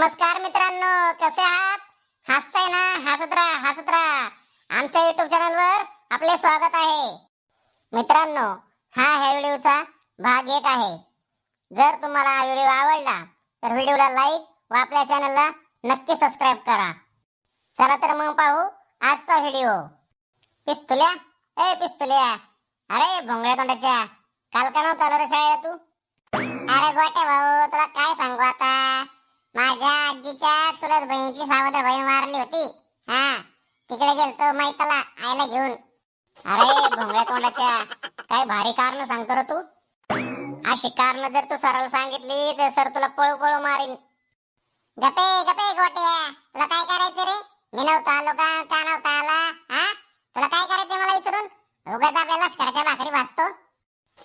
नमस्कार मित्रांनो कसे आहात? हसताय ना? हसत राहा हसत राहा. आमच्या युट्यूब चॅनलवर आपले स्वागत आहे. मित्रांनो हा ह्या व्हिडिओचा भाग एक आहे. जर तुम्हाला हा व्हिडिओ आवडला तर व्हिडिओला लाईक व आपल्या चॅनलला नक्की सबस्क्राईब करा. चला तर मग पाहू आजचा व्हिडिओ. पिस्तुल्या? ए पिस्तुल्या! अरे भोंगळ्या तोंडाच्या. काल का नव्हता रे शाळेला तू? अरे गोटे भाऊ तुला काय सांगू आता? माझ्या आजीच्या चुलत बहिणीची सावध बहीण मारली होती. हा तिकडे गेलतो मैताला आईला घेऊन. अरे भोंगळ्या तोंडाच्या काय भारी कारण सांगतो रे तू. अशी कारण जर तू सराला सांगितली तर सर तुला पळू पळू मारीन. गपे गपे गोट्या तुला काय करायचं रे? मी नव्हता आलो का? का नव्हता आला? हा? तुला काय करायचं मला विचारून? उगाच आपल्याला लष्कराच्या भाकरी भासतो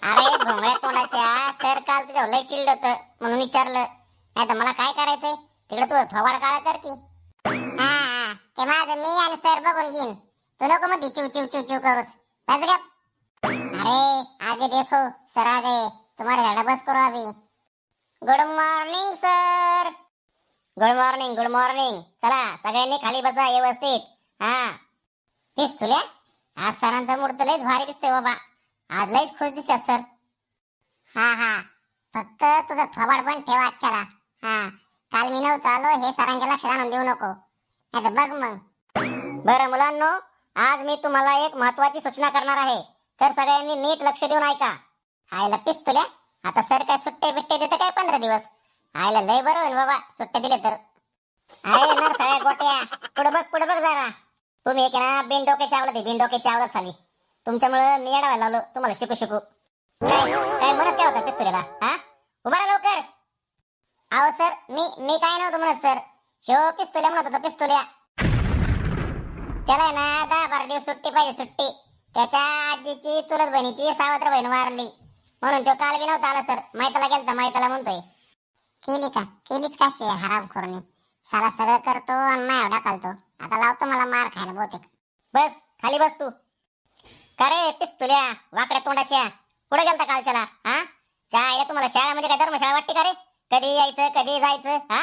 अरे भोंगळ्या तोंडाच्या सर काल तुझ्या लय चिल्ड होत म्हणून विचारलं. नाही तर मला काय करायचंय? तिकडे तू फवाड काळ करती हा हा ते माझं मी आणि सर बघून घेईन. तू नको मग चिव चिव चिव चिव करूस. बस गप. अरे आगे देखो सर आ गए तुम्हारे झाडा बस करो अभी good morning sir good morning good morning चला सगळ्यांनी खाली बसा व्यवस्थित. हा. तेच तुल्या आज सरांचा मूड तर भारी दिसतोय बाबा. आज लयच खुश दिसतात सर. हा हा. फक्त तुझं थबाड पण ठेवा आजच्याला. हा काल मी नव्हतो आलो हे सरांच्या लक्षात आणून देऊ नको. नाही बघ मग. बरं मुलांनो आज मी तुम्हाला एक महत्वाची सूचना करणार आहे. तर सगळ्यांनी नीट लक्ष देऊन ऐका. आयला पिस्तुल्या? आता सर काय सुट्टे बिट्टे देते काय पंधरा दिवस? आयला लय बरं होईल बाबा सुट्टे दिले तर. अरे ना सगळ्या गोट्या. पुढे बघ पुढे बघ जरा. तुम्ही एक ना बिनडोक्याची आवडत बिनडोक्याची आवडत झाली तुमच्यामुळे मी येडा लावलो तुम्हाला शिकू शिकू. काय काय म्हणत काय होता पिस्तुल्याला हा? उभा लवकर. अहो सर मी मी काय नव्हतं म्हणत सर. ह्यो पिस्तुल्या म्हणत होता पिस्तुल्या. त्याला आहे ना दहा बारा दिवस सुट्टी पाहिजे सुट्टी. त्याच्या आजीची चुलत बहिणीची सावत्र बहीण मारली म्हणून तो काल बी नव्हता आला सर. माहिताला गेलता माहिताला म्हणतोय केली का? केलीच का शे हराम खोरणी साला सगळं करतो आणि माय एवढा घालतो आता लावतो मला मार खायला बहुतेक. बस खाली बस तू. का रे पिस्तुल्या वाकड्या तोंडाच्या? कुठे गेलता कालच्याला? हा? चहा आहे तुम्हाला? शाळेमध्ये काय धर्मशाळा वाटते का रे? कधी यायचं कधी जायचं हा?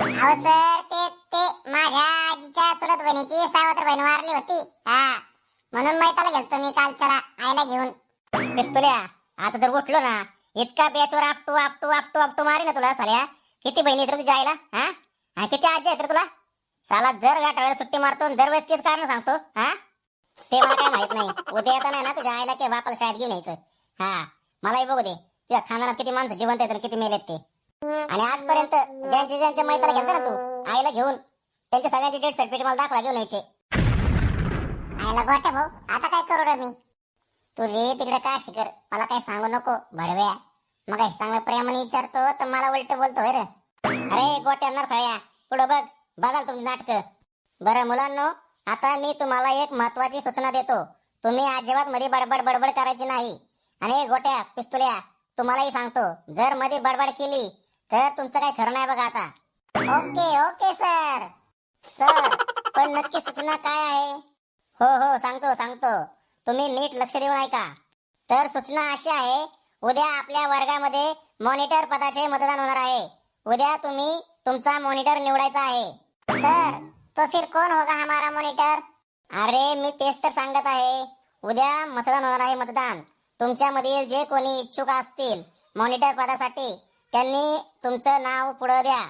अहो सर ते ते माझ्या आजीच्या चुलत बहिणीची सावत्र बहीण मारली होती हा. म्हणून मैताला गेलतो मी चला आईला घेऊन. पिस्तुल्या आता जर उठलो ना इतका बेचवर आपटू आपटू आपटू आपटू मारे ना तुला साल्या. किती बहिणी येत तुझ्या आईला हा? किती आजी आहे तुला? साला जर गाठाळ्याला सुट्टी मारतो दरवेळेस तेच कारण सांगतो हा? ते मला काय माहीत नाही. उद्या येताना ना तुझ्या आईला किंवा बापाला शाळेत घेऊन यायचं. हा. मलाही बघू दे. तुझ्या खानाला किती माणसं जिवंत आहेत किती मेलेत ते. आणि आजपर्यंत ज्यांचे ज्यांच्या मैत्रीला गेलता ना तू आईला घेऊन त्यांच्या सगळ्यांचे डेट सर्टिफिकेट मला दाखवा घेऊन यायचे. आईला गोट्या भाऊ आता काय करू रे मी? तुझी तिकडे काय शिकर मला काय सांगू नको भडव्या. मग चांगलं प्रेमाने विचारतो तर मला उलट बोलतो रे. अरे गोट्या नरसळ्या पुढं बघ बघाल तुमची नाटक. बरं मुलांनो आता मी तुम्हाला एक महत्वाची सूचना देतो. तुम्ही अजिबात मध्ये बडबड बडबड करायची नाही. आणि गोट्या पिस्तुल्या तुम्हालाही सांगतो जर मध्ये बडबड केली तर तुमचं काही खरं नाही बघा आता. Okay okay sir. सर पण नक्की सूचना काय आहे? हो हो सांगतो सांगतो. तुम्ही नीट लक्ष देऊन ऐका. तर सूचना अशी आहे उद्या आपल्या वर्गामध्ये मॉनिटर पदाचे मतदान होणार आहे. उद्या तुम्ही तुमचा मॉनिटर निवडायचा आहे. सर तो फिर कोण होगा हमारा मॉनिटर? अरे मी तेच तर सांगत आहे. उद्या मतदान होणार आहे मतदान. तुमच्यामधील जे कोणी इच्छुक असतील मॉनिटर पदासाठी त्यांनी तुमचं नाव पुढे द्या.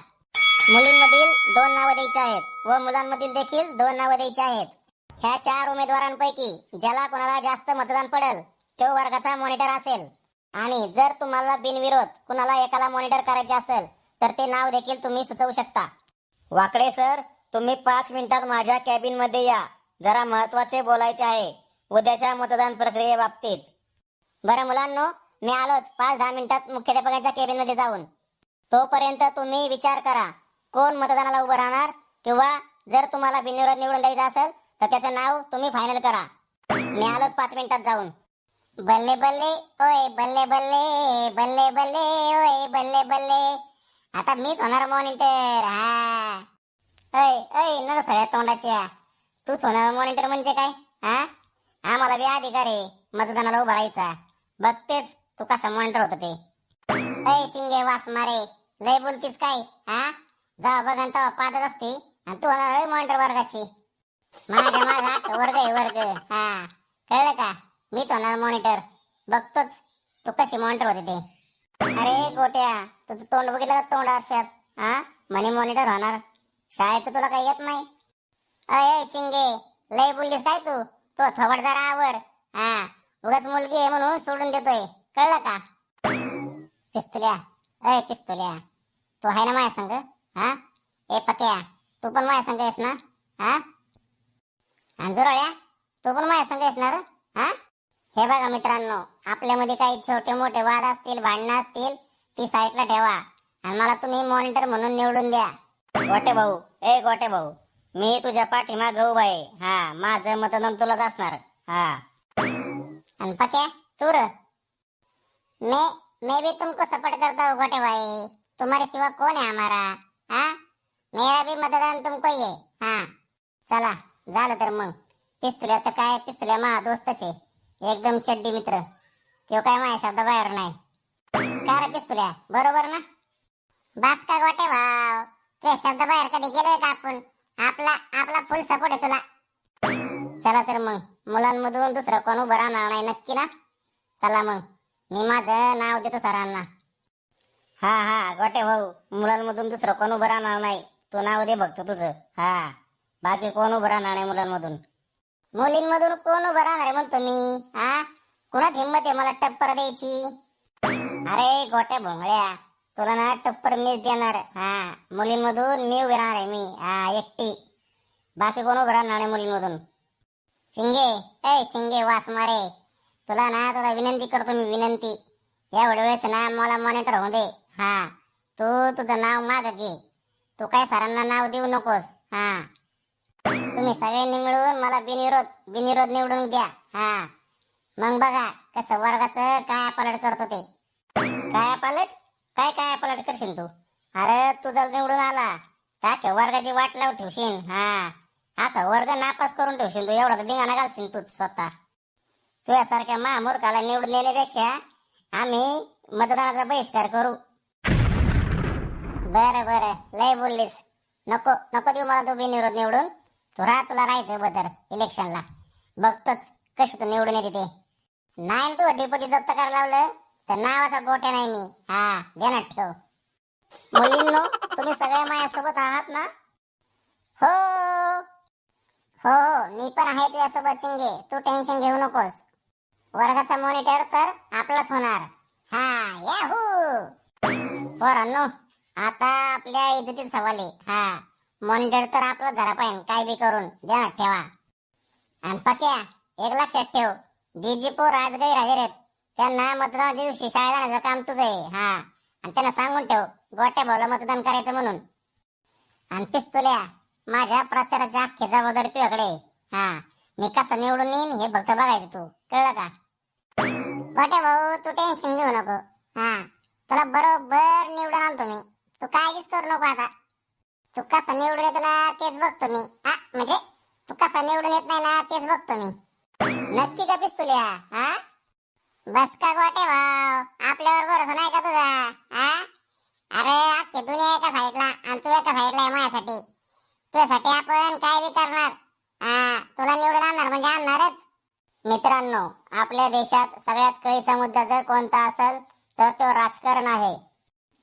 मुलींमधील दोन नावं द्यायची आहेत व मुलांमधील देखील दोन नावं द्यायची आहेत. ह्या चार उमेदवारांपैकी ज्याला कोणाला जास्त मतदान पडेल तो वर्गाचा मॉनिटर असेल. आणि जर तुम्हाला बिनविरोध कुणाला एकाला मॉनिटर करायचे असेल तर ते नाव देखील तुम्ही सुचवू शकता. वाकडे सर तुम्ही पाच मिनिटात माझ्या कॅबिनमध्ये या. जरा महत्त्वाचे बोलायचे आहे. उद्याच्या मतदान प्रक्रियेबाबतीत. बरं मुलांनो मी आलोच पाच दहा मिनिटात मुख्याध्यापकांच्या केबिनमध्ये जाऊन. तोपर्यंत तुम्ही विचार करा कोण मतदानाला उभं राहणार किंवा जर तुम्हाला बिनविरोध निवडून द्यायचं असेल तर त्याचं नाव तुम्ही फायनल करा. मी आलोच पाच मिनिटात जाऊन. बल्ले बल्ले ओय बल्ले बल्ले बल्ले बल्ले ओय बल्ले बल्ले. आता मीच होणार मॉनिटर हा. ऐ अय न सगळ्या तोंडाच्या. तूच होणार मॉनिटर म्हणजे काय हा? आम्हाला बी अधिकार आहे मतदानाला उभा राहायचा. बघतेच. तू कसा मॉनिटर होत ते? ऐ चिंगे वास मारे. लय बोलतीस काय हा? जा बघन तवा पादत असते. आणि तू होणार मॉनिटर वर्गाची. माझ्या माझा वर्ग आहे वर्ग हा. कळलं का? मीच होणार मॉनिटर. बघतोच. तू कशी मॉनिटर होते ते? अरे गोट्या तुझं तोंड बघितलं का तोंड आरशात? हा? म्हणे मॉनिटर होणार. शाळेत तुला काही येत नाही? अय चिंगे लय बोललीस काय तू? तो थोबड जरा आवर. हा. उगाच मुलगी आहे म्हणून सोडून देतोय. कळलं का? पिस्तुल्या. अय पिस्तुल्या. तू आहे ना माझ्या संग? हा? ए पक्या तू पण माझ्या संग आहेस ना? हा? अंजुरळ्या तू पण माझ्या संग आहेस ना हा? हे बघा मित्रांनो आपल्यामध्ये काही छोटे मोठे वाद असतील भांडणं असतील ती साईडला ठेवा. आणि मला तुम्ही मॉनिटर म्हणून निवडून द्या. गोटे भाऊ ए गोटे भाऊ मी तुझ्या पाठीमा गहू आहे. हा माझं मतदान तुलाच असणार. हा. आणि पक्या तू र? मैं मैं भी तुमको सपोर्ट करता हूँ गोटे भाई। तुम्हारे सिवा कौन है हमारा? हाँ? मेरा भी मतदान तुमको ही है। हाँ। चला झालं तर मग पिस्तुल्या तर काय पिस्तुल्या मा दोस्तच आहे एकदम चड्डी मित्र। तो काय माझ्या शब्द बाहेर नाही। काय रे पिस्तुल्या बरोबर ना? बास का गोटे भाव? तुझ्या शब्द बाहेर कधी गेलोय का आपण आपला आपला फुल सपोर्ट आहे तुला। चला तर मग मुलांमधून दुसरं कोण उभं राहणार नाही नक्की ना? चला मग. मी माझं नाव देतो सरांना. हा हा गोटे भाऊ. मुलांमधून दुसरं कोण उभं राहणार नाही. तू नाव दे बघतो तुझं. हा बाकी कोण उभं राहणार नाही मुलांमधून. मुलींमधून कोण उभं राहणार आहे म्हणतो मी हा? कुणात हिंमत आहे मला टप्पर द्यायची? अरे गोट्या भोंगळ्या. तुला ना टप्पर मीच देणार. हा मुलींमधून मी उभी राहणार आहे मी. हा एकटी. बाकी कोण उभं राहणार नाही मुलींमधून. चिंगे ए चिंगे वास मारे. तुला ना तुला विनंती करतो मी विनंती. या वेळेस ना मला मॉनिटर होऊ दे. हा. तू तुझं नाव माग घे. तू काय सरांना नाव देऊ नकोस. हा. तुम्ही सगळ्यांनी मिळून मला बिनविरोध बिनविरोध निवडून द्या. हा. मग बघा कसं वर्गाचं काय पलट करतो ते. काय पलट काय काय पलट करशील तू? अरे तू जर निवडून आला का वर्गाची वाट लावून ठेवशील? हा. आता वर्ग नापास करून ठेवशील तू. एवढा लिंगाना घालशील तू स्वतः. तुझ्यासारख्या महामूर्खाला निवडून देण्यापेक्षा आम्ही मतदानाचा बहिष्कार करू. बरं बरं. लय बोललीस. नको नको देऊ मला तू बिनविरोध निवडून तू राह तुला राहायचं बदर इलेक्शनला. बघतोच कशी तू निवडून येते ते. नाही तू डिपोजिट जप्त करायला लावलं? तर नावाचा गोट्या नाही मी. हा ध्यानात ठेव. मुलींनो तुम्ही सगळ्या माझ्यासोबत आहात ना? हो. हो हो. मी पण आहे तुझ्यासोबत चिंगे तू टेन्शन घेऊ नकोस. वर्गाचा मॉनिटर तर आपलाच होणार. हा याहू! पोरांनो आता आपल्या इज्जतीत सवाल. आहे हा मॉनिटर तर आपलं झाला पाहिजे काय बी करून. द्या ठेवा. आणि पक्या एक लक्षात ठेव. जी जी पोर आज गैर आहेत त्यांना मतदानाच्या दिवशी शाळेत जाण्याचं काम तुझं आहे. हा आणि त्यांना सांगून ठेव गोट्या भाऊला मतदान करायचं म्हणून. आणि पिस्तुल्या माझ्या प्रचाराच्या अख्खी जबाबदारी तुझ्याकडे हा मी कसं निवडून येईन हे फक्त बघायचं तू. कळलं का? गोट्या भाऊ तू टेन्शन घेऊ नको. हा. तुला बरोबर निवडून आणतो मी. तू काळजीच करू नको आता. तू कसं निवडून येतो ना तेच बघतो मी. हा म्हणजे तू कसं निवडून येत नाही ना तेच बघतो मी. नक्की का पिस्तुल्या हा? बस का गोटे भाऊ? आपल्यावर भरोसा नाही का तुझा? हा? अरे अख्खी दुनिया एका साईडला आणि तू एका साईडला आहे माझ्यासाठी. तुझ्यासाठी आपण काय बी करणार हा? तुला निवडून आणणार म्हणजे आणणारच. मित्रांनो आपल्या देशात सगळ्यात कळीचा मुद्दा जर कोणता असेल तर तो राजकारण आहे.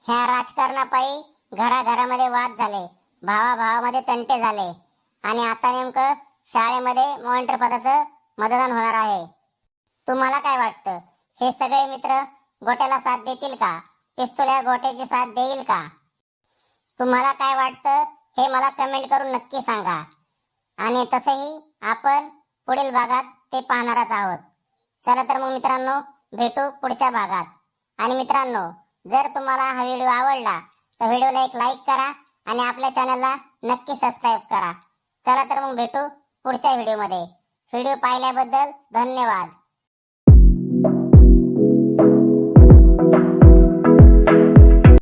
ह्या राजकारणापायी घराघरामध्ये वाद झाले भावाभावामध्ये तंटे झाले आणि आता नेमकं शाळेमध्ये मॉनिटर पदाचं मतदान होणार आहे. तुम्हाला काय वाटतं? हे सगळे मित्र गोट्याला साथ देतील का? पिस्तुल्या गोट्याची साथ देईल का? तुम्हाला काय वाटतं? हे मला कमेंट करून नक्की सांगा. आणि तसंही आपण पुढील भागात ते पाहणारच आहोत. चला तर मग मित्रांनो भेटू पुढच्या भागात. आणि मित्रांनो जर तुम्हाला हा व्हिडिओ आवडला तर व्हिडिओला एक लाईक करा आणि आपल्या चॅनलला नक्की सबस्क्राईब करा. चला तर मग भेटू पुढच्या व्हिडिओमध्ये. व्हिडिओ पाहिल्याबद्दल धन्यवाद.